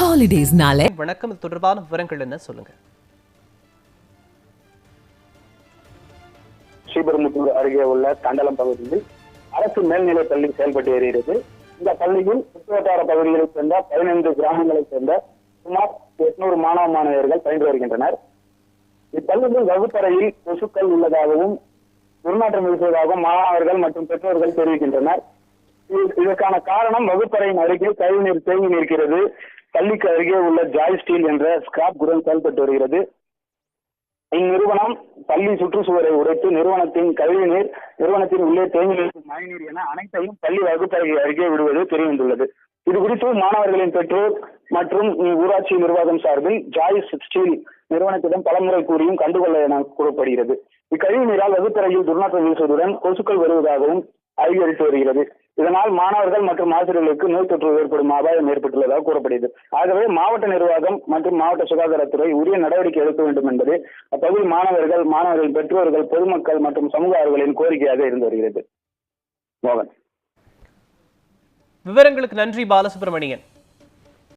ஹாலிடேஸ்னாலே வணக்கம். இது தொடர்பான விவரங்கள் என்ன? சொல்லுங்க. ஸ்ரீபெரும்புத்தூர் அருகே உள்ள கண்டலம் பகுதியில் அரசு மேல்நிலைப் பள்ளி செயல்பட்டு வருகிறது. இந்த பள்ளியில் சுற்றுவட்டார பகுதிகளைச் சேர்ந்த பதினைந்து கிராமங்களைச் சேர்ந்த சுமார் எட்நூறு மாணவ மாணவியர்கள் பயின்று வருகின்றனர். இப்பள்ளியில் வகுப்பறையில் கொசுக்கள் உள்ளதாகவும் துர்நாற்றம் வீசுவதாகவும் மாணவர்கள் மற்றும் பெற்றோர்கள் தெரிவிக்கின்றனர். இதற்கான காரணம் வகுப்பறையின் அருகே கழிவுநீர் தேங்கி நிற்கிறது. பள்ளிக்கு அருகே உள்ள ஜாய் ஸ்டீல் என்ற ஸ்கிராப் குடோன் செயல்பட்டு வருகிறது. இந்நிறுவனம் பள்ளி சுற்றுச்சுவரை உடைத்து நிறுவனத்தின் கழிவுநீர் நிறுவனத்தின் உள்ளே தேங்கி நிற்கும் மழைநீர் என அனைத்தையும் பள்ளி வகுப்பறை அருகே விடுவது தெரிவித்துள்ளது இது குறித்து மாணவர்களின் பெற்றோர் மற்றும் ஊராட்சி நிர்வாகம் சார்பில் ஜாய் ஸ்டீல் நிறுவனத்திடம் பலமுறை கூறியும் கண்டுகொள்ள என கூறப்படுகிறது. இக்கழிவு நீரால் வகுப்பறையில் துர்நாற்றம் வீசுவதுடன் கொசுக்கள் வருவதாகவும் அதிகரித்து வருகிறது இதனால் மாணவர்கள் மற்றும் ஆசிரியர்களுக்கு நோய் தொற்று ஏற்படும் அபாயம் ஏற்பட்டுள்ளதாக கூறப்படுகிறது. ஆகவே மாவட்ட நிர்வாகம் மற்றும் மாவட்ட சுகாதாரத்துறை உரிய நடவடிக்கை எடுக்க வேண்டும் என்பது அப்பகுதி மாணவர்கள் மாணவர்கள் பெற்றோர்கள் பொதுமக்கள் மற்றும் சமூக ஆர்வலர்களின் கோரிக்கையாக இருந்து வருகிறது. மோகன். விவரங்களுக்கு நன்றி பாலசுப்ரமணியன்.